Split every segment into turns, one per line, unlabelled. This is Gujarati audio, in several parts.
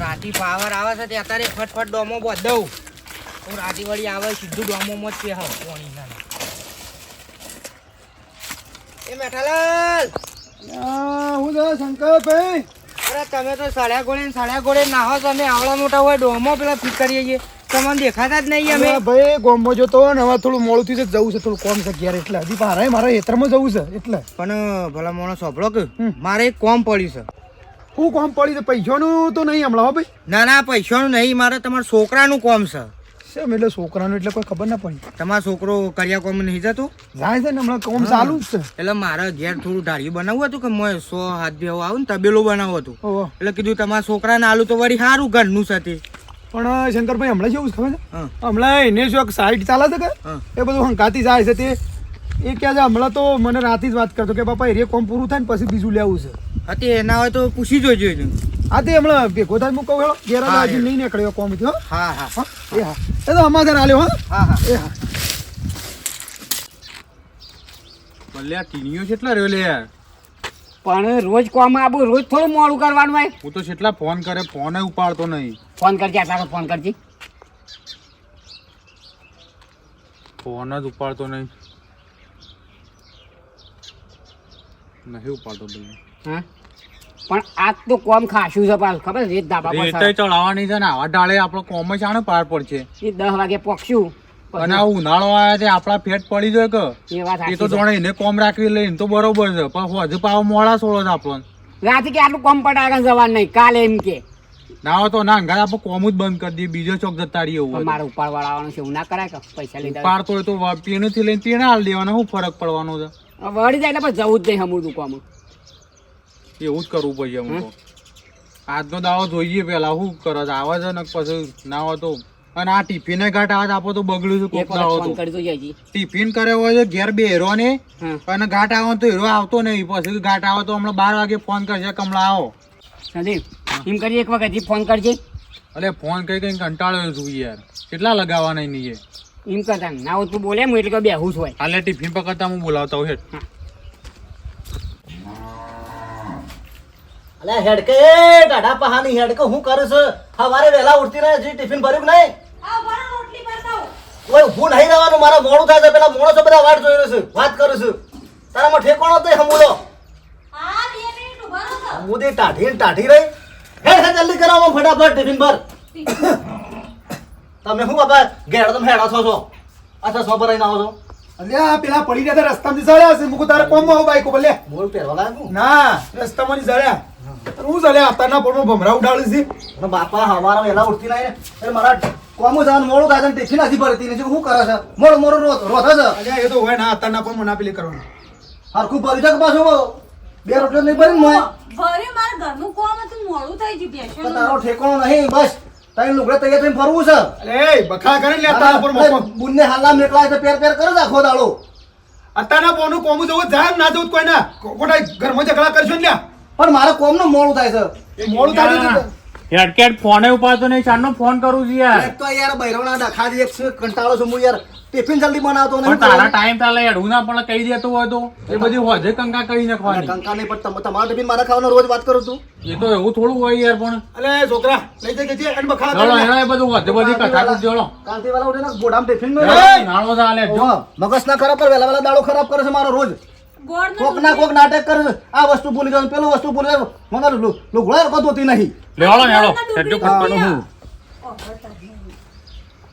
રાતી પાવર આવે છે તે અત્યારે ફટફટ ડોમો બધું હું રાતી વળી આવે સીધું ડોમોમાં જ પેહ પાણી ના એ મેઠાલાલ!
હું છે શંકરભાઈ.
અરે તમે તો સળ્યા ગોળે ને સળ્યા ગોળે નાહો તમે આવડા મોટા હોય ડોમો પેલા ફિટ કરીએ છીએ. તમને દેખાતા જ નહીં અમે.
ભાઈ ગોમમાં જતો ને હવે થોડું મોડું થયું છે જવું છે. થોડું કોમ છે ઘેર એટલે હજી મારે મારા હેતરમાં જવું છે એટલે.
પણ ભલા મોણો સાંભળો કે મારે એક કોમ પડ્યું છે.
હું કોમ પડી તો પૈસાનું તો નહીં હમણાં હો ભાઈ.
ના ના પૈસાનું નહીં મારે તમારા છોકરાનું કોમ છે.
સેમ એટલે છોકરાનું એટલે કોઈ ખબર ના પડી.
તમારો છોકરો કર્યા કોમ નહીં જતું?
જાય છે ને હમણાં કોમ ચાલુ જ છે.
એટલે મારે ઘેર થોડું ઢાળી બનાવવું હતું કે મેં સો હાથ બે આવું ને તબેલો બનાવવું હતું. એટલે કીધું તમારા છોકરાને આલું તો વળી સારું ઘરનું છે
પણ શંકરભાઈ હમણાં જેવું ખબર છે? હમણાં એને શું સાઈડ ચાલે છે કે? એ બધું હંકાતી જાય છે તે. એ કહે છે હમણાં તો મને રાતે જ વાત કરતો કે બાપા એ કોમ પૂરું થાય ને પછી બીજું લેવું છે.
હતી એના હોય તો પૂછી જોજો હા
આ તે હમણાં ભેગો થાય હું કહું ઘેર હજી નહીં નીકળ્યો કોમ થયો
હા હા.
હા એ હા. એ તો અમારે આલ્યો હા.
હા હા.
એ હા.
ભલે આ ટીણીઓ કેટલા રહ્યો લે યાર.
પણ રોજ કોમ આવું રોજ થોડું મોડું કરવાનું હોય.
હું તો કેટલા ફોન કરે ફોન ઉપાડતો નહીં.
ફોન કરજે આટલા ફોન કરજે.
ફોન જ ઉપાડતો નહીં. નહીં ઉપાડતો ભાઈ.
હા? પણ આજ તો કોમ ખાસું છે પાછું ખબર છે? ધાબા પર
રેતે ચડાવવાની છે ને આવા ડાળે આપણો કોમ જ આને પાર પડશે.
એ દસ વાગે પોકશું
અને આ ઉનાળો આવ્યા છે આપણા ફેટ પડી જાય કે.
એ
તો જોણે એને કોમ રાખવી લઈને તો બરોબર છે પણ હજુ પાવ મોડા સોળો છે આપણને
રાતે કે આટલું કોમ પટાડે જવાનું નહીં કાલે એમ કે.
ના હોય તો ના ઘર આપણે કોમ જ બંધ કરી દઈએ બીજો ચોક જતા રહીએ એવું
મારે ઉપાડ વાળવાનું છે એવું ના કરાય કે પૈસા લઈ
ઉપાડતો હોય તો પીણું થી લઈને પીણે હાલ દેવાનો શું ફરક પડવાનો છે?
વળી જાય એટલે જવું જ નહીં હમું કોમ
એવું જ કરવું પડશે હું તો. આજનો દાવો જોઈએ પેલા શું કરે આવે છે ને પછી ના હોય તો. અને આ ટિફિન ઘાટ આજ આપો તો બગડ્યું છે કોક દાવો તો.
કરી
ટિફિન કરે હોય છે ઘેર બે હેરો ને અને ઘાટ આવે તો હેરો આવતો નહીં. પછી ઘાટ આવે તો હમણાં બાર વાગે ફોન કરશે કમળા આવો.
સંદીપ એમ કરી એક વખત ફોન કરજે.
અલે ફોન કઈ કઈ કંટાળ્યો છું યાર. કેટલા લગાવવાના નહીં
એમ કરતા ના તું બોલે હું એટલે કે બેહું છું હોય.
હાલે ટિફિન પકડતા હું બોલાવતા હોય
અલ્યા હેડકે ટાઢા પહાની હેડકે હું કરું છું? હવારે વહેલા ઉઠતી રહે જી ટિફિન ભર્યું કે નહીં? ઓય હું નહીં રહેવાનું મારા મોડું થાય છે. પેલા મોણસો બધા વાટ જોઈ રહ્યો છું. વાત કરું છું. તારામાં ઠેકોણો તો નહીં હું હમુદી ટાઢી ને ટાઢી રહી. હે હે જલ્દી કરાવો ફટાફટ ટિફિન ભર તમે શું બાપા ઘેર તમે હેડા છો છો? અચ્છા સો પર આવો છો.
અલ્યા પેલા પડી ગયા તા રસ્તામાં જળ્યા છે મુકુ તારે કોમ બાઈક ઉપર લે.
મોડ પહેરવા લાગ્યું
ના રસ્તામાં જળ્યા હું ચાલે અત્યારના પોળમાં ભમરા ઉડાડું છે.
અને બાપા હવારે વહેલા ઉઠતી નહીં ને. મારા કોમો જવાનું મોડું કાજન ટિફિન નથી ભરતી નથી શું કરે છે? મોડું મોડું રોત રોત છે
અલ્યા એ તો હોય ના અત્યારના પણ મને પેલી કરવાનું.
હરખું ભરી છે કે પાછું બે રોટલો નહીં ભરી મોય?
ભરે મારે ઘરનું કોમ હતું મોડું થઈ ગયું
તો તારો ઠેકાણો નહીં બસ. તારી લુગડે તૈયાર થઈને ફરવું છે.
અરે બખા કરે લે અત્યારના પર
બુનને પેર પેર કરે આખો દાડો.
અત્યારના પોનું કોમું જવું જાય ના જવું કોઈ ના કોટા ઘરમાં ઝઘડા કરશો ને લ્યા.
પણ મારે કોમનું મોડું થાય છે.
મોડું થાય છે
હેડકેટ ફોને ઉપાડતો નહીં ચારનો ફોન કરું છું યાર.
એક તો યાર બૈરવના ડખા જે કંટાળો છું હું યાર. ટિફિન જલ્દી બનાવતો નહીં
તારા ટાઈમ તાલે હેડવું ના પણ કહી દેતો હોય તો. એ બધી હોજે કંકા કરી નાખવાની.
કંકા નહીં પણ તમ- તમારો ટિફિન મારા ખાવાનો રોજ વાત કરું છું.
એ તો એવું થોડું હોય યાર પણ
અલે છોકરા લઈ જઈ જઈએ અને બખા
ચલો એનો એ બધું હોજે બધી કથા કું ચલો
કાલથી વાળા ઉઠીને ગોડામાં ટિફિન
ચાલે જો.
મગજ ના ખરાબ પર વેલા વેલા દાડો ખરાબ કરે છે મારો રોજ. કોક ના કોક નાટક કર આ વસ્તુ ભૂલી ગયો પેલું વસ્તુ ભૂલી જવાનું મગર લુગડા રકો ધોતી નહીં.
લેવાડો ને હેડો. હેડજો ખટપટ હું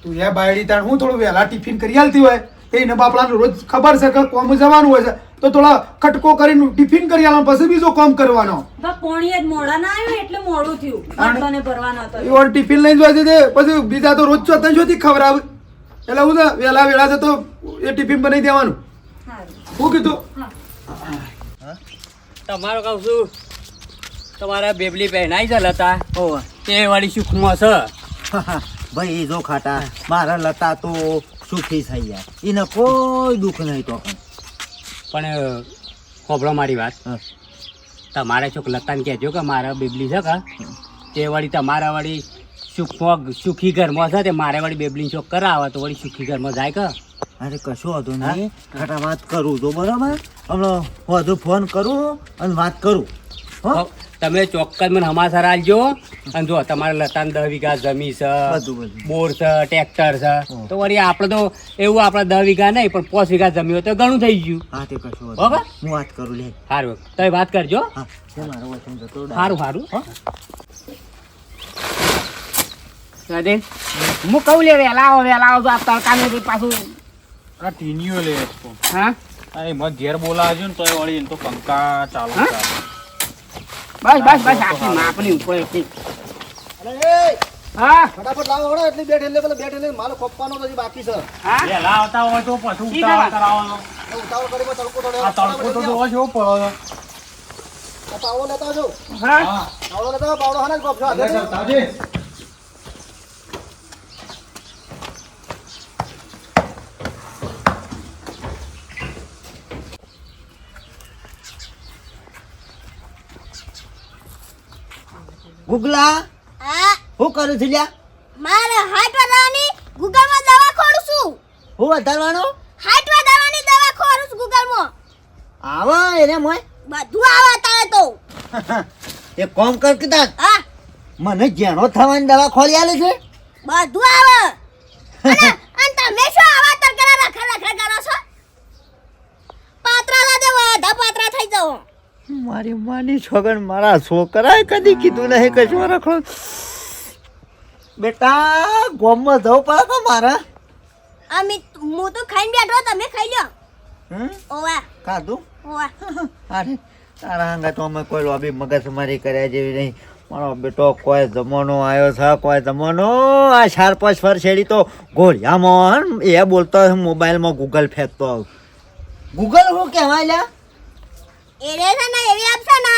તું એ બાયડી તાણ હું થોડું વહેલા ટિફિન કરી આલતી હોય? તો એને બાપડાને રોજ ખબર છે કે કોમ જવાનું હોય છે. તો થોડા ખટકો કરીને ટિફિન કરી આલવાનું પછી બીજો કોમ કરવાનો.
પોણી જ મોડા ના આવ્યો એટલે મોડું થયું. ભરવાનો હતો.
એ ટિફિન લઈને જાય છે પછી બીજા તો રોજ ચોથા જોતી ખવડાવે. એટલે હું વેલા વેલા વેળા છે તો એ ટિફિન બનાવી દેવાનું. શું કીધું?
તમારો કહું છું તમારા બેબલી પહેનાઈ છે લતા. તે વાળી સુખમાં છે.
ભાઈ જો ખાટા મારા લતા તો સુખી થઈ ગયા એને કોઈ દુઃખ નહીં તો
પણ. ખોભળો મારી વાત. તમારે છોક લતાને કહેજો કે મારા બેબલી છે કે તે વળી તમારા વળી સુખ સુખી ઘરમાં છે તે મારા વળી બેબલી છોક કરાવે તો વળી સુખી ઘરમાં જાય કે?
અરે કશો વાંધો નહીં. ખાટા વાત કરું તો બરાબર? હમણાં વધુ ફોન કરું અને વાત કરું. હો?
તમે ચોક્કસ મને હમાસર આલજો. અને જો તમારે લતાન દસ વીઘા જમી છે બોર છે ટ્રેક્ટર છે. તો વળી આપણે તો એવું આપણે દસ વીઘા નહીં પણ પાંચ વીઘા જમી હોય તો ઘણું થઈ ગયું.
હા તે કશું
બરાબર?
હું વાત કરું લે.
સારું તમે વાત કરજો. સારું સારું. હું? કહું લે વેલા આવો વેલા આવો તો આ તડકાનું પાછું
આ ટીનીઓ લે તો
હા?
આ એમાં ઘેર બોલાવજો ને તોય વળી એને તો કંકા ચાલુ
બસ બસ બસ આટલી માપની ઉપર હતી.
અરે
હા?
ફટાફટ લાવો હળો એટલી બેઠ એટલે પેલા બેઠ એટલે માલ ખોપવાનો તો બાકી છે.
હા?
વહેલા આવતા હોય તો પછી ઉતાવળ કરાવવાનો.
ઉતાવળ કરીને તડકો તો
આ તડકો તો જોવો છો પડો
પાવડો લેતા આવજો.
હા?
હા.
પાવડો લેતા પાવડો હાને જ. ગુગલા?
હું.
કરું છું લ્યા?
મારે હાર્ટ વધારવાની ગૂગલમાં દવા ખોરું છું.
હું વધારવાનો?
હાર્ટ વધારવાની દવા ખોરું છું ગૂગલમાં.
આવા એને મોય.
બધું આવા તારે તો.
એ કોમ કર કીધા.
હા.
મને જેણો થવાની દવા ખોલી આલે છે.
બધું આવે. અને અને તમે શું આવા તરકરા રખા રખા કરો છો? પાત્રા લાદે વાધા પાત્રા થઈ જાઓ
મારી માની છોકર મારા છોકરાએ કદી કીધું નહીં કશું રખડો. બેટા ગોમમાં જવું પડે તો મારા.
અમે હું તો ખાઈને બેઠો તમે ખાઈ
લો
ઓવા.
ખાધું?
ઓવા.
અરે તારા હંગા તો અમે કોઈ લોબી મગજમારી કર્યા જેવી નહીં. મારો બેટો કોઈ જમાનો આવ્યો છે કોઈ જમાનો? આ ચાર પાંચ ફર છેડી તો ઘોડિયામાં એ બોલતો મોબાઈલમાં ગૂગલ ફેંકતો ગૂગલ હું કહેવાય લ્યા?
એરે છે ને એવી આપશે ને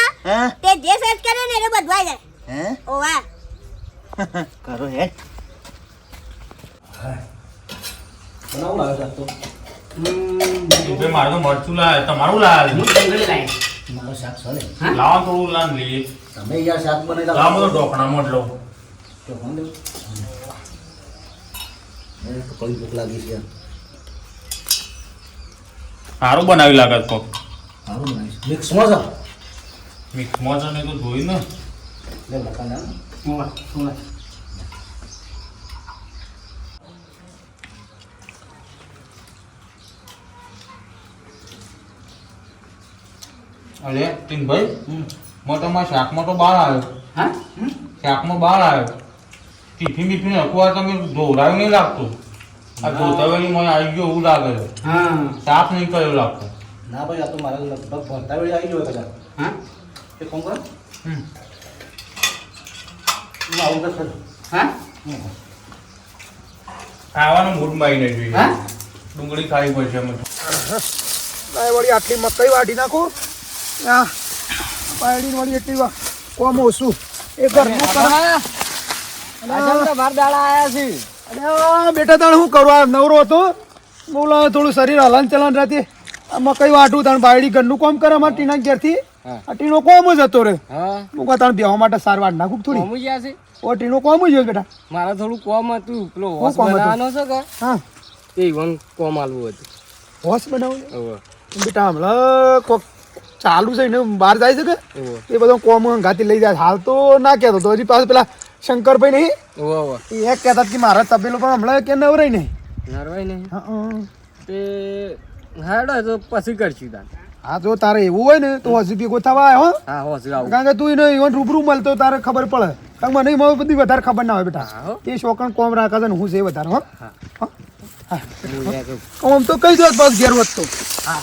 તે જે સર્ચ કરે ને એને બધવાઈ જાય.
હે?
ઓવા
કરો હે.
મારે તો મરચું લાવે તમારું લાવે. લાવો થોડું લાવ લઈએ
તમે યાર શાક બનાવી
લાવો તો
કઈ ભૂખ લાગી છે.
સારું બનાવી લાગે તો.
સારું બનાવીશ મિક્સમાં છે
મિક્સમાં છે ને તો જોઈ ને.
લે લખા ના
ઓવા, ઓવા.
અરે ટીનભાઈ મેં તમારા શાકમાં તો બહાર આવ્યો.
હા?
શાકમાં બહાર આવ્યો. ટિફિન બિફિન અખબાર તમે ધોવરાયું નહીં લાગતું. આ ધોતાવેલી મને આવી ગયો એવું લાગે છે.
હા.
સાફ નહીં કર્યો લાગતો.
ના ભાઈ આ તો મારા લગભગ ભરતા વેળે આવી ગયો કદાચ.
હા?
એ કોણ કરો હું આવું તો ખરું?
હા?
ખાવાનો મૂડમાં નહીં જોઈએ.
હા?
ડુંગળી ખાવી પડશે અમે
વળી આટલી મકાઈ વાઢી નાખું. આ પાયડીને વળી એટલી વાર કોમ ઓછું. એ ઘરનું છે. અરે બેટા તાણ શું કરું? આ નવરો હતો. બોલા થોડું શરીર હલન ચલન રહેતી મકાઈ વાટું તાણ બાયડી ઘરનું કોમ કરે અમાર ટીના ઘેરથી? આ ટીનો કોમ જ હતો રે. હું. કહું તાણ બેહવા માટે સાર વાટ નાખું થોડી?
કોમ ગયા છે.
ઓ ટીનો કોમ જ હોય બેટા.
મારે થોડું કોમ હતું. પેલો હોસ બનાવવાનો છે કે?
હા.
એ વન કોમ આલવું હતું.
હોસ
બનાવવું
બેટા હમણાં કોક ચાલુ છે ને બહાર જાય છે કે? એ બધો કોમ ઘાતી લઈ જાય. હાલ તો ના કહેતો તો હજી પાસે પેલા શંકરભાઈ નહીં. એ કહેતા કે મારા તબેલો પણ હમણાં કે નવરાય નહીં.
નવરાય નહીં?
હા.
તે હાડો તો પછી કરશું
હા જો તારે એવું હોય ને તો હજી ભેગો થવા આવ્યો હો.
હા હોસ
કારણ કે તું એને ઈવન રૂબરૂ મળતો તારે ખબર પડે કારણ મને બધી વધારે ખબર ના હોય બેટા. એ શોકણ કોમ રાખે છે ને હું છે વધારે હો. આમ તો કહી દો બસ ઘેર વધતો
હા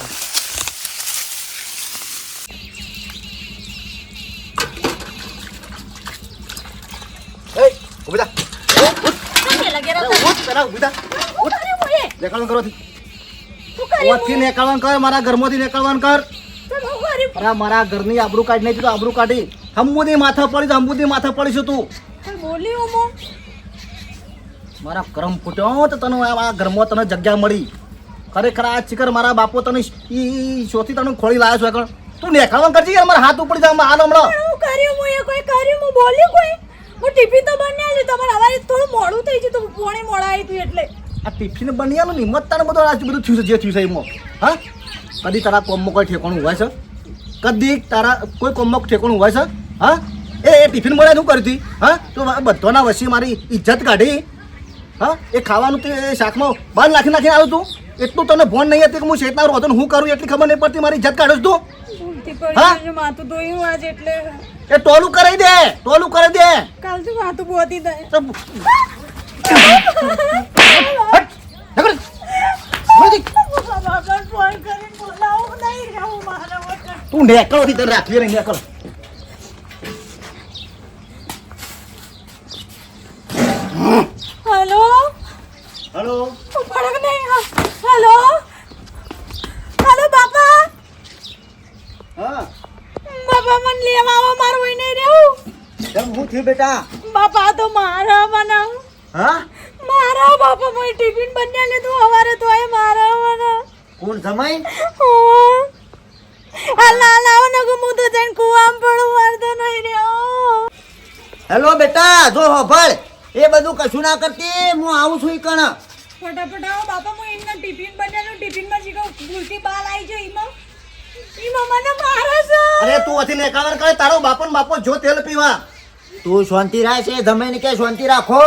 ઊભી થા
તમે લગેરા તો
ઉઠ પેલા ઊભી થા
હું કર્યું
કરો થી
હું કર્યું
ઓથી નીકળવાનું કર મારા ઘરમાંથી નીકળવાનું કર.
હું
અરે મારા ઘરની આબરૂ કાઢી નહીં તો આબરૂ કાઢી. હમુદી માથા પડી તો માથા પડીશું તું.
બોલી હું
મારા કરમ ફૂટ્યો તો તને આ ઘરમાં તને જગ્યા મળી. ખરેખર આ ચીકર મારા બાપો તને ઈ શોથી તને ખોળી લાવ્યો છું આગળ. તું નીકળવાનું કરજી યાર મારા હાથ ઉપડી જાય હાલ હમણાં.
હું કર્યું મોયે કોઈ કર્યું હું બોલ્યું કોઈ? હું ટિફિન તો બની આવ્યું તમારે હવારે થોડું મોડું થઈ ગયું તું પોણે મોડા આવી હતું એટલે.
આ ટિફિન બની આનું હિંમત તારે બધું આજે બધું થયું છે જે થયું છે એમાં. હા? કદી તારા કોમમાં કોઈ ઠેકાણું હોય છે? કદી તારા કોઈ કોમમાં ઠેકાણું હોય છે? હા? એ એ ટિફિન મળે શું કરતી? હા? તો બધાના વચ્ચે મારી ઇજ્જત કાઢી. હા? એ ખાવાનું તે શાકમાં બાર નાખી નાખીને આવ્યું તું. એટલું તને ફોન નહીં હતી કે હું શેતના રહો ને હું કરું એટલી ખબર નહીં પડતી મારી ઇજ્જત કાઢો તું. હા?
માથું ધોયું આજે એટલે.
એ ટોલું કરી દે ટોલું કરી દે.
કાલથી માથું બોતી દે
તો- નીકળ. થી તને રાખવી નહીં નેકળ.
હેલો?
હલો?
પડક નહીં હેલો? હેલો બાપા?
હા.
બાપા મને લેવા આવો મારું નહીં રહેવું.
હું થયું બેટા?
બાપા તો મારા બનાવ.
હા?
મારા બાપા મોય ટિફિન બન્યા લીધું હવારે તો એ મારા મને
કોણ જમાઈ?
હાલ ના લાવો ને હું તો જઈને કુવામ પડું વાર તો નહીં રહ્યો
હેલો બેટા જો હોભળ. એ બધું કશું ના કરતી હું આવું છું ઈ કણ.
ફટાફટ આવો બાપા હું એમના ટિફિન બન્યાનું ટિફિનમાં શીખો ભૂલથી બાલ આવી છે ઈમાં. એમાં મને મારે છે.
અરે તું અથી નેકાવર કરે તારો બાપો ને બાપો જો તેલ પીવા. તું શાંતિ રાખ છે જમાઈને કે શાંતિ રાખો.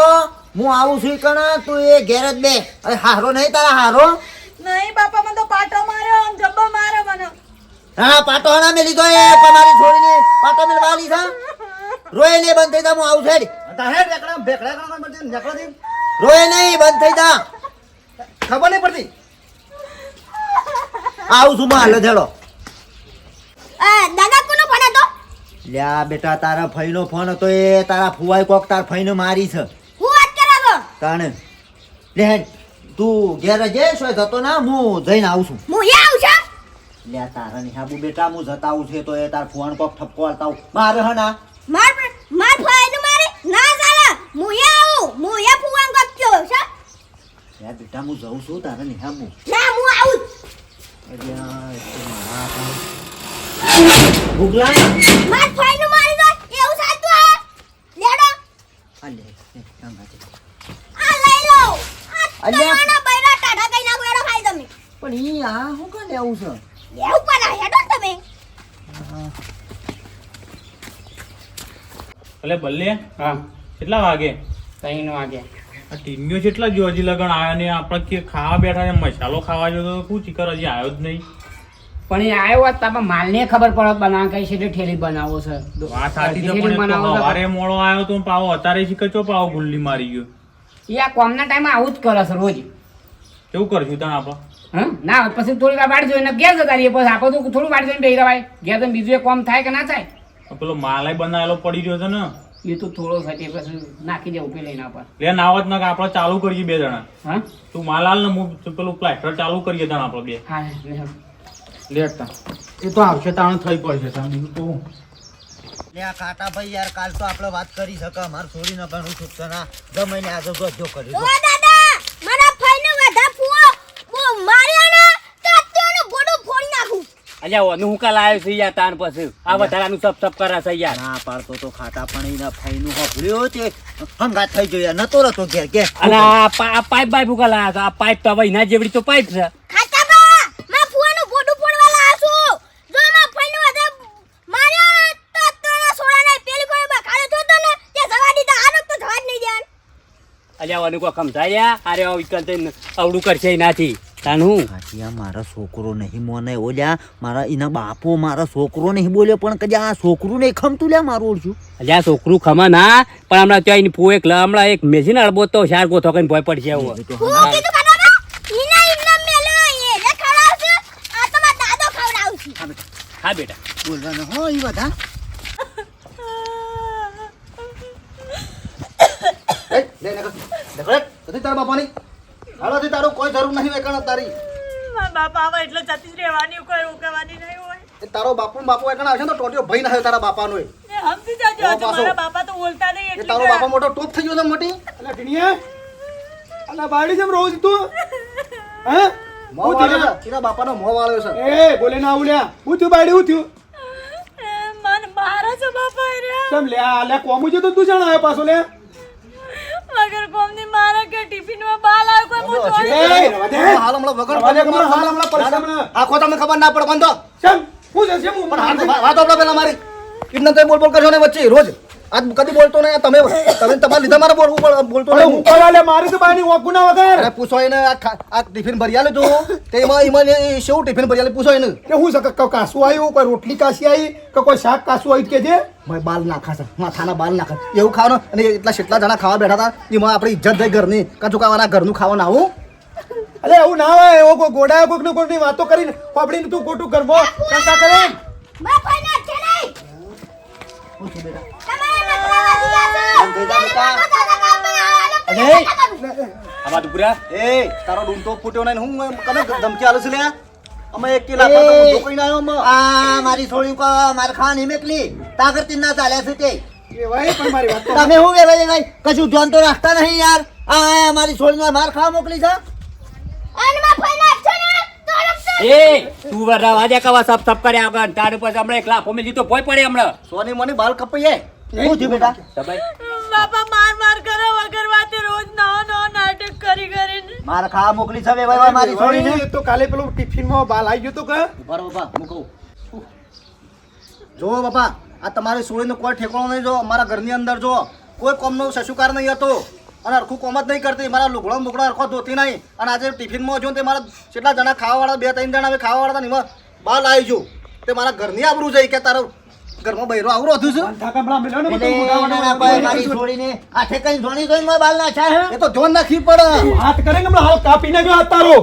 હું આવું છું કણ? તું એ ઘેર જ બે. અરે હારો નહીં તારા હારો?
નહીં બાપા મને તો પાટો માર્યો આમ જબ્બો માર્યો મને.
હા પાટો હણા મે લીધો એ તમારી છોડીને પાટો મેળવા લીધા રોય નહીં બંધ થઈ જા હું આવું છે. હેડ. બેકડા ભેકડા કરવા માટે નકળો દી રોય નહીં બંધ થઈ જા. ખબર નહીં પડતી? આવું છું માં લધેડો.
દાદા કોનો ફોન હતો?
લ્યા બેટા તારા ફઈનો ફોન હતો એ. તારા ફુવાઈ કોક તાર ફઈને મારી છે
છો.
તાણે. લે તું ઘેરે જે હોય જતો ના હું જઈને આવું છું.
હું એ આવું છું?
લે તારા નિહાબુ બેટા હું જતા આવું છે તો એ તાર ફોન કોક ઠપકો આલતા આવું. મારે હના
માર માર ફાયનું મારે? ના ચાલે. હું એ આવું. હું એ ફુવાન ગપ્યો છે
લે બેટા હું જઉં છું તારા નિહાબુ
ના હું આવું.
ભૂગલા
માર ફાયનું મારી દો. એવું સાચું લેડો.
આ લે, લે, આમ હાથે.
આ લઈ લો આ
અલ્યા.
બૈરા ટાઢા કઈ નાખો એનો ખાઈ તમે.
પણ ઈ આ શું કાં લેવું છે?
લેવું પણ હેડો ને તમે.
એટલે બલ્લે
હા.
કેટલા વાગે?
ત્રણ વાગે.
આ ટીમ્યો કેટલા જો હજી લગન આવ્યો ને આપણે કે ખાવા બેઠા ને મસાલો ખાવા જો તો શું ચીકર હજી આવ્યો જ નહીં.
પણ એ આવ્યો હોત તો માલને ખબર પડે બનાવ કઈ છે ઠેલી બનાવો છે.
વાત સાચી પણ તો. સવારે મોડો આવ્યો તો પાવો અત્યારે શીખે ચો પાવો ગુલ્લી મારી ગયો.
એ આ કોમના ટાઈમ આવું જ કરે છે રોજ.
કેવું કરશું તને આપણે
હા ના પછી થોડી વાર વાટ જોઈને ઘેર જતા રહીએ પછી આપણે તો થોડું વાટ જોઈને બેહી રવાય. ઘેર તો બીજું એક કોમ થાય કે ના થાય?
પેલો માલાય બનાવેલો પડી રહ્યો છે ને.
એ તો થોડો છે પછી નાખી દેવું પેલા એના પર
લે નાવત ના આપણે ચાલુ કરીએ બે જણા.
હા?
તું માલાલ ને હું પેલું પ્લાસ્ટર ચાલુ કરીએ જણા આપણે બે.
હા લે.
લેતા એ તો આવશે તાણ થઈ પડશે તાણ. બીજું તો.
લે આ કાટા ભાઈ યાર કાલ તો આપણે વાત કરી શકા માર છોડીને ઘણું સુખ છે ના ગમે આ જો જો કરી
ઓ દાદા મારા ફાઈને વધા ફુઓ બો માર્યા ના તો અત્યારનો બોડો ફોડી નાખું.
અલ્યા ઓનું હું કાલ આવ્યો છું યાર તાણ પછી? આ વધારાનું સપ સપ કરે છે યાર.
ના પાડતો તો ખાટા પણ એના ફાઈનું હોફળ્યો તે હંગાત થઈ ગયો યાર નતો ઘેર કે
આ પાઇપ બાઇપ ઉકા લાયા આ પાઇપ તો હવે એના જેવડી તો પાઇપ છે
ખાતા બા માં ફુવાનું બોડું ફોડવા લાયા છું જો માં ફાઈને વધા માર્યા ના તો અત્યારના સોળાને પેલી કોઈ બખાડો થતો ને તે જવા દીધા આનો તો જવા જ નહીં દેવાનું
ઓનું કોઈ સમજાયા? અરે આ વિકલ થઈને અવડું કરશે એનાથી તાનું? હું
મારા છોકરો નહીં મોને ઓલ્યા. મારા એના બાપો મારા છોકરો નહીં બોલ્યો પણ કદી આ છોકરું નહીં ખમતું લ્યા મારું ઓળખ્યું
અલ્યા છોકરું ખમા ના પણ હમણાં ત્યાં એની ફૂ એક હમણાં એક મેસીને અડબો તો શાર ગોથો કઈ ભોય પડશે એવું
એ તો
હું કીધું ખાતા બા ઈના ઈના મેલો એ રે ખવડાવશે? આ તો મારા
હા બેટા.
બોલવાનું હો ઈ બધા. એ, લે, નથી તારા બાપાની? હાલોથી તારું કોઈ જરૂર નહીં વેકણ તારી
મારા બાપા આવે એટલે જતી જ રહેવાની કોઈ રોકવાની નહીં હોય.
એ તારો બાપુ બાપુ એકણ આવશે ને તો ટોટીઓ ભઈ ના તારા બાપાનો એ.
એ સમજી જાજો મારા બાપા તો બોલતા નહીં એટલે
તારો બાપા મોટો ટોપ થઈ ગયો છે મોટી.
અલા અલા બાયડી જેમ રોજ તું? હે?
મોં વાળ્યો છે. બાપાનો મોં વાળ્યો છે.
એ બોલે ના ઉલ્યા હું થયું બાડી હું થયું?
મન મારા છો બાપા રે.
કેમ લે આ લે કોમું છે તો તું જાણ આવ્યો પાછો લે.
મગર કોમની મારા કે ટિફિનમાં બાલ આવ્યો કોઈ હું? જોઈ
એ,
હાલ હમણાં વગર
હાલ હમણાં પૈસા આ
આખો તમને ખબર ના પડે બંધો.
શું છે કેમ
પણ હાલ વાત પેલા મારી. તો બોલ બોલ કરશો ને વચ્ચે રોજ. આજ કદી બોલતો નહીં તમે તમે તમારા લીધા મારે બોલવું પણ બોલતો નહીં.
કરવા લે મારી તો બાની ઓકુના વગર.
અરે પૂછો એને આ આ ટિફિન ભરી આલે તું. તે એમાં એમાં શું શેવું ટિફિન ભરી આલે પૂછો એને.
કે હું સક કે કાસુ આવ્યું કોઈ રોટલી કાસી આવી કે કોઈ શાક કાસુ આવી કે જે?
મેં બાલ નાખા છે માથાના બાલ નાખા એવું ખાવાનું? અને એટલા કેટલા જણા ખાવા બેઠા હતા એમાં આપણી ઇજ્જત થઈ ઘરની. કાચું ખાવાના ઘરનું ખાવાનું આવું?
અરે એવું ના હોય એવો કોઈ ગોડાયો કોઈક ને કોઈકની વાતો કરીને પાપડીને તું ખોટું કરવો શંકા કરે?
નહીં તમારે નકરા વાગી એ.
તારો ડુંટો ફૂટ્યો નહીં હું કને ધમકી આલું છું લે. અમે એક કિલા પર ડુંટો કઈ ના આવ્યો
આ મારી છોડી કો માર ખાન હિમેકલી તાગર તીન ના ચાલે છે તે. તમે હું વેવાય ભાઈ? કશું ધ્યાન તો રાખતા નહીં યાર. આ મારી છોડી માર ખાવા મોકલી છે.
એ તું વરા વાજે કવા સબ સબ કર્યા આગળ. તાર પછી હમણાં એક લાફો મેં જીતો પોય પડે હમણાં.
સોની મોની બાલ કપાઈએ
શું થયું બેટા?
બાપા માર માર કરો વગર વાતે રોજ નવો નવો નાટક કરી કરીને.
માર ખા મોકલી છે વેવાય મારી છોડીને.
તો કાલે પેલું ટિફિનમાં બાલ આવી ગયો તો કે?
ઊભા બાપા હું જો બાપા આ તમારી સોળીનો કોઈ ઠેકાણો નહીં જો. અમારા ઘરની અંદર જો કોઈ કોમનો સસુકાર નહીં હતો. અને હરખું કોમ જ નહીં કરતી. મારા લુગડો મુગડો હરખો ધોતી નહીં. અને આજે ટિફિનમાં જો ને તે મારા કેટલા જણા ખાવાવાળા બે ત્રણ જણા હવે ખાવાવાળા હતા ને એમાં બાલ આવી જો તે મારા ઘરની આબરું જઈ કે તારો ઘરમાં બૈરો આવરો હતું છે.
છોડીને આઠે કઈ બાલ
એ તો જોન નાખી પડ.
હાથ કરે ને હમણાં હાલ કાપી નાખ્યો હાથ તારો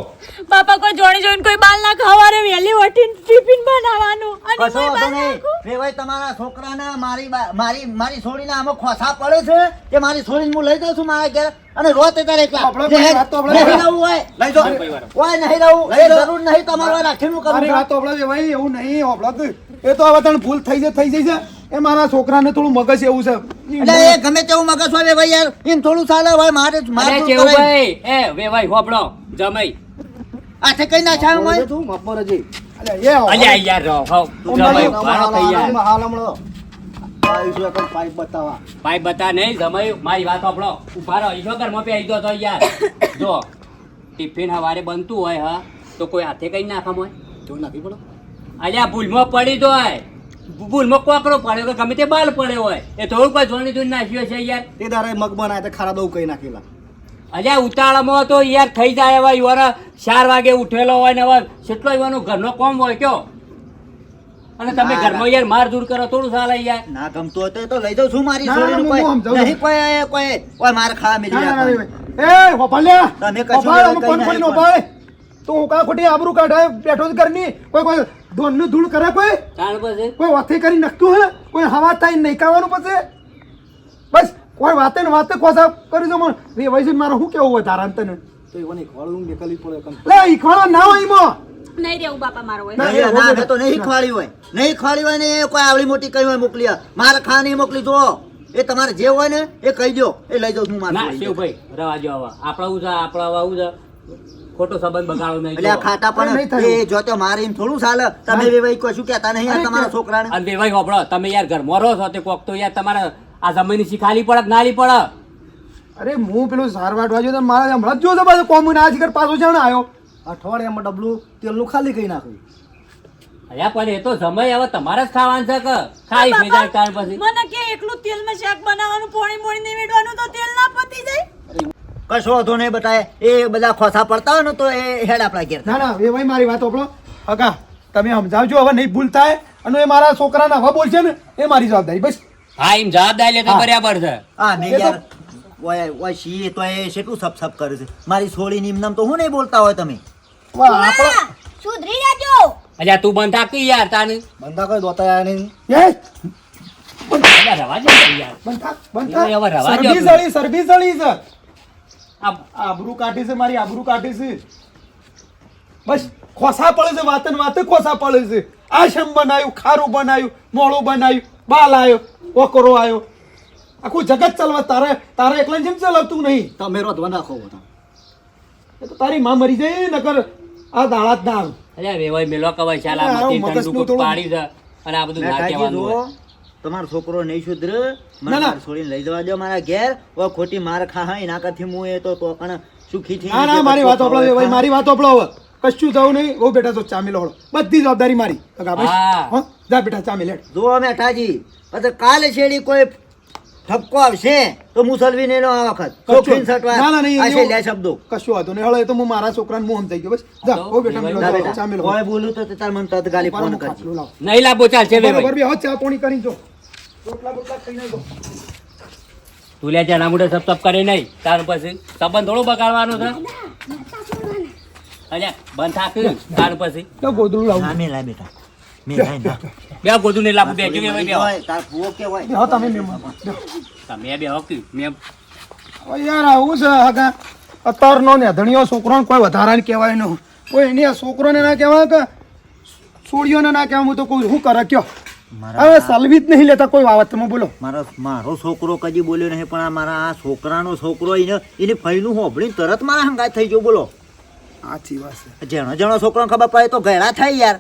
બાપા કોઈ જોણી જોઈને કોઈ બાલ ના ખવારે વેલી ઉઠીને ટિફિન બનાવવાનું. અને
કશો
કોઈ બાલ
નહીં.
નાખું.
તમારા છોકરાને મારી મારી મારી છોડીને આમાં ખોસા પડે છે કે મારી છોડીને હું લઈ જાઉં છું મારા ઘેર? અને રોતે તારે એકલા
આપણે
નહીં
તો આપણે
રહું હોય.
લઈ જાઓ.
ઓય નહીં રહું જરૂર નહીં તમારે રાખીને હું કરું.
વાત હોભળો છે ભાઈ એવું નહીં હોભળો તો. એ તો હવે તને ભૂલ થઈ જાય થઈ જાય છે. એ મારા છોકરાને થોડું મગજ એવું છે.
એટલે એ ગમે તેવું મગજ હોય ભાઈ યાર. એમ થોડું ચાલે ભાઈ મારે
મારે
મારે
ભાઈ. એ વેવાઈ હોપડો જમાઈ.
આઠે કઈ ના છાવ હોય?
તું માફ પર
અલ્યા, એ.
યાર રહો. હો જમાઈ. મારો
હાલ હમણાં. પાઇપ
ભાઈ બતા નહીં જમાઈ. મારી વાત હોપડો ઊભા રહો. ઈશો ઘરમાં પે આવી તો યાર. જો ટિફિન હવારે બનતું હોય હા તો કોઈ હાથે કઈ નાખમ હોય?
જો નાખી પડો.
અલ્યા ભૂલમાં પડી તો હોય. ભૂલમાં કોકરો પડ્યો કે ગમે તે બાલ પડ્યો હોય. એ થોડું કોઈ જોણી ધૂન નાખ્યો છે યાર.
તે દારે મગ બનાય તે ખારા દઉં કઈ નાખેલા.
અલ્યા ઉતાળામાં તો યાર થઈ જાય એવા યુવાના ચાર વાગે ઉઠેલો હોય ને હવે કેટલો યુવાનો ઘરનો કોમ હોય કયો? અને તમે ઘરમાં યાર માર દૂર કરો થોડું ચાલે યાર.
ના ગમતું હોય તો લઈ જાઉં છું મારી છોડીનું કોઈ. નહીં કોઈ કોઈ. કોઈ માર ખાવા મેલી.
એ હોભળ
તમે કશું
કોણ
ના.
હોભળ. તો હું કા ખોટી આબરૂ કાઢે બેઠો જ ઘરની. કોઈ કોઈ ધોનનું ધૂળ કરે કોઈ?
પછી?
કોઈ વાતે કરી નખતું હે? કોઈ હવા થાય નહીં કાવાનું પછી? બસ કોઈ વાતે ને વાતે કોસા કરી દો મને. રે વૈસી મારો શું કેવું હોય તારા તને
તો એવાની ખોળું કલી પડે કમ
લે ઈખવાડો ના હોય ઈમો.
નહીં રેવું બાપા મારો હોય
ના,
નહીં, ના તો નહીં ખવાડી હોય. નહીં ખવાડી હોય ને એ કોઈ આવડી મોટી કઈ હોય મોકલી મારે ખા નહીં મોકલી જો એ તમારે જે હોય ને એ કહી દો. એ લઈ જાઉં છું
ના
મારે
શિવભાઈ રવા જો આવા. આપણા હું આપણા હું છે ખોટો સંબંધ બગાડો નહીં.
એટલે
અરે નહીં
પણ એ જો તો મારે એમ થોડું ચાલે. તમે વેવાઈ કશું કહેતા નહીં આ તમારા છોકરાને?
અને વેવાઈ હોબળો તમે યાર ઘરમાં રહો છો તે કોક તો યાર તમારે આ જમીન શીખાલી પડે નાલી પડે?
અરે હું પેલું સારવાટ વાટવા તો મારા હમણાં જ જો તો પાછો કોમ આજ કર પાછો જાણ આવ્યો.
અઠવાડિયામાં ડબલું તેલનું ખાલી કઈ નાખ્યું
અલ્યા પણ એ તો સમય હવે તમારે જ ખાવાનું છે કે? ખાઈ ભેજા જાય પછી.
મને કે એકલું તેલમાં શાક બનાવવાનું પોણી મોણી નહીં વેડવાનું તો તેલ ના જાય
કશો વાંધો નહીં બતાય. એ બધા ખોસા પડતા હોય ને તો એ હેડ આપણા ઘેર.
ના ના એ ભાઈ મારી વાત આપણો અગા તમે સમજાવજો હવે નહીં ભૂલ થાય અને એ મારા છોકરાના હવે બોલશે ને એ મારી જવાબદારી બસ.
હા એમ જવાબદારી લે બરાબર છે.
હા
નહીં
યાર. ઓય ઓય શી તો એ કેટલું સપ સપ કરે છે. મારી છોડી નામ તો હું નહીં બોલતા હોય તમે?
વાહ, આપણો
સુધરી જાજો.
અજા તું બંધ થાકી યાર તાને?
બંધા કોઈ દોતા યાર નહીં.
યસ
અલ્યા રવા દે ને યાર.
બંધ થા, સર્વિસ સર્વિસ
સર્વિસ.
આબરૂ કાઢી છે મારી આબરૂ કાઢી છે. બસ ખોસા પડે છે વાતન વાતે ખોસા પડે છે. આશમ બનાવ્યું ખારું બનાવ્યું મોળું બનાવ્યું બાલ આવ્યો ઓકરો આવ્યો આખું જગત ચાલવા તારે તારે એકલા જેમ ચલાવતું નહીં.
તમે રોધવા નાખો બધા
એ તો તારી માં મરી જાય નકર આ દાળા. જ ના આવે
અરે વેવાઈ મેલો કવાય ચાલ આ
મગજનું
પાડી છે અને આ બધું ના કહેવાનું હોય.
તમારો છોકરો નહીં સુધરે મને છોડીને લઈ જવા દો મારા ઘેર. ઓ ખોટી માર ખા એના કરથી હું એ તો તો પણ સુખી થઈ
ના ના મારી વાત ઓપડો ભાઈ મારી વાત ઓપડો હવે. કશું જવું નહીં. બહુ બેટા તો ચામી લોડો બધી જવાબદારી મારી.
હા.
જા બેટા ચામી લેડ
જુઓ મેઠાજી પછી કાલે છેડી કોઈ ઠપકો આવશે તો મુસલવી નહીં આ વખત. સટવા
ના, ના, નહીં,
લે શબ્દો.
કશું વાતો નહીં. હળો એ તો હું મારા છોકરાને મું થઈ ગયો બસ. જા ઓ બેટા મિલો
ના
જા,
બેટા.
ચામી લો
કોઈ બોલું તો તાર મને તત ગાલી ફોન કરજે.
નહીં લાબો ચાલ છે બે
બરોબર બી ચા પાણી કરી જો. રોટલા બોટલા ખાઈને જો
તું લે જણા મોઢે સપ સપ કરે નહીં. તાર પછી સંબંધ થોડો બગાડવાનો છે. અલ્યા બંધ થાક તાર પછી.
તો ગોદડું લાવું.
ના મેલાય બેટા. મેલાય ના.
બે ગોદું ને લાવું બેજો બે ભાઈ બે
હોય, તાર ફુઓ કે
હોય. હો તમે મે.
તમે બે હોકી મે
ઓ યાર આવું છે હગા અત્યારનો ને ધણીયો છોકરોને કોઈ વધારા ને કહેવાય નહીં. કોઈ એની છોકરો છોકરોને ના કહેવાય કે છોડીઓને ના કહેવાય. હું તો કોઈ શું કરે કયો. હવે સલવી નહીં લેતા કોઈ બાબતમાં બોલો.
મારો મારો છોકરો કદી બોલ્યો નહીં પણ આ મારા આ છોકરાનો છોકરો એને એને ફઈનું હોભળીને તરત મારા હંગાત થઈ ગયો બોલો.
સાચી વાત છે.
જેણો જેનો છોકરો ખબર પડે તો ગયડા થાય યાર.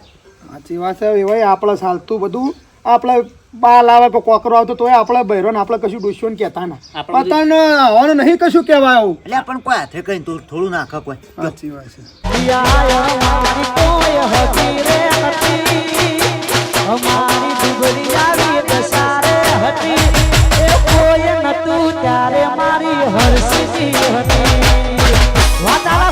સાચી વાત છે એવાય આપણે ચાલતું બધું આપણે બાલ આવે કે કોકરો આવતો તોય આપણે બહેરો ને આપણે કશું ડુસ્યો કહેતા ના.
બધું-
આવવાનું નહીં કશું કહેવાય આવું.
એટલે પણ કોઈ હાથે કઈ થોડું નાખે કોઈ
સાચી વાત છે.
અમારી ડુબરી આવી દસારે હતી. એ હતી. વાતાવરણ